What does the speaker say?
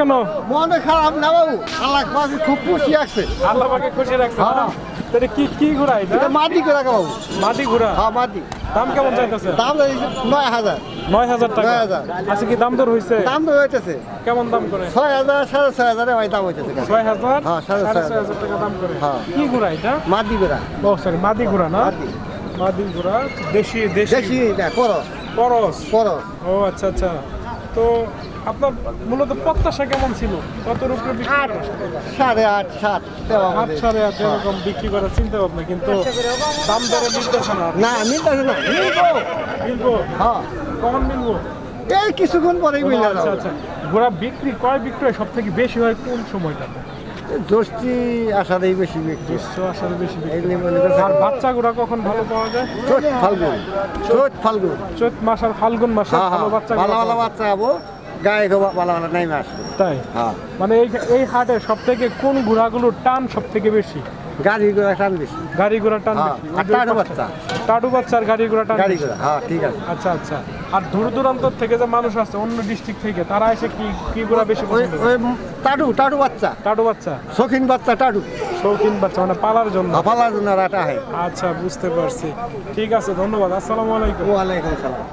কেন? মনে খারাপ না বাবু। আল্লাহ পাকে খুব খুশি আছে। আল্লাহ পাকে খুশি রাখছে হ্যাঁ। তাহলে কি কি ঘোড়া এটা? মাটি করে বাবু। মাটি ঘোড়া হ্যাঁ মাটি। দাম কেমন চাইতেছে? দাম নয় হাজার। নয় হাজার টাকা? হাজার। আচ্ছা কি দাম দর হয়েছে দাম তো হইতেছে। কেমন দাম করে? ছয় হাজার সাড়ে ছয় হাজারে ভাই দাম হইতেছে ছয় হাজার হ্যাঁ, সাড়ে ছয় হাজার। টাকা দাম করে। হ্যাঁ। কি ঘোড়া এটা? মাটি করে ও সরি মাদি ঘোড়া না? মাদি। মাদি ঘোড়া দেশি দেশি। বেশি না করস করস করস ও আচ্ছা আচ্ছা। তো আপনার মূলত প্রত্যাশা কেমন ছিল? কত রুপে বিক্রি আট সাড়ে আট সাত আট সাড়ে আট এরকম বিক্রি করার চিন্তা ভাবনা কিন্তু দাম দরে মিলতেছে না না মিলতেছে না মিলবো। মিলবো? হ্যাঁ। কখন মিলবো? এই কিছুক্ষণ পরেই মিলে আচ্ছা আচ্ছা। ঘোড়া বিক্রি কয় বিক্রয় সব থেকে বেশি হয় কোন সময়টাতে? দোষটি আসারই বেশি বিক্রি আসলে বেশি এগুলি মনে করছে আর বাচ্চা ঘোড়া কখন ভালো পাওয়া যায়? চোট ফাল্গুন। চোট ফাল্গুন। চৈত মাস আর ফাল্গুন মাস হ্যাঁ ভালো হ্যাঁ বাচ্চা ভালো ভালো বাচ্চা হব। গায়ে ভালো নাই মাস তাই? হ্যাঁ। মানে এই এই হাটে সব থেকে কোন ঘোড়াগুলোর টান সব থেকে বেশি? গাড়ি ঘোড়া টান বেশি। গাড়ি ঘোড়া টান হ্যাঁ, বেশি। টাটু বাচ্চা। টাটু বাচ্চা আর গাড়ি ঘোড়া টান গাড়ি ঘোড়া হ্যাঁ ঠিক আছে। আচ্ছা আচ্ছা। আর দূর দূরান্তর থেকে যে মানুষ আসছে অন্য ডিস্ট্রিক্ট থেকে তারা এসে কি কি ঘোড়া বেশি পছন্দ ওই করে? টাটু টাটু বাচ্চা। টাটু বাচ্চা? শৌখিন বাচ্চা টাটু। শৌখিন বাচ্চা মানে পালার জন্য। হাফালার জন্য রাটা হয়। আচ্ছা বুঝতে পারছি। ঠিক আছে ধন্যবাদ। আসসালামু আলাইকুম। ওয়ালাইকুম সালাম।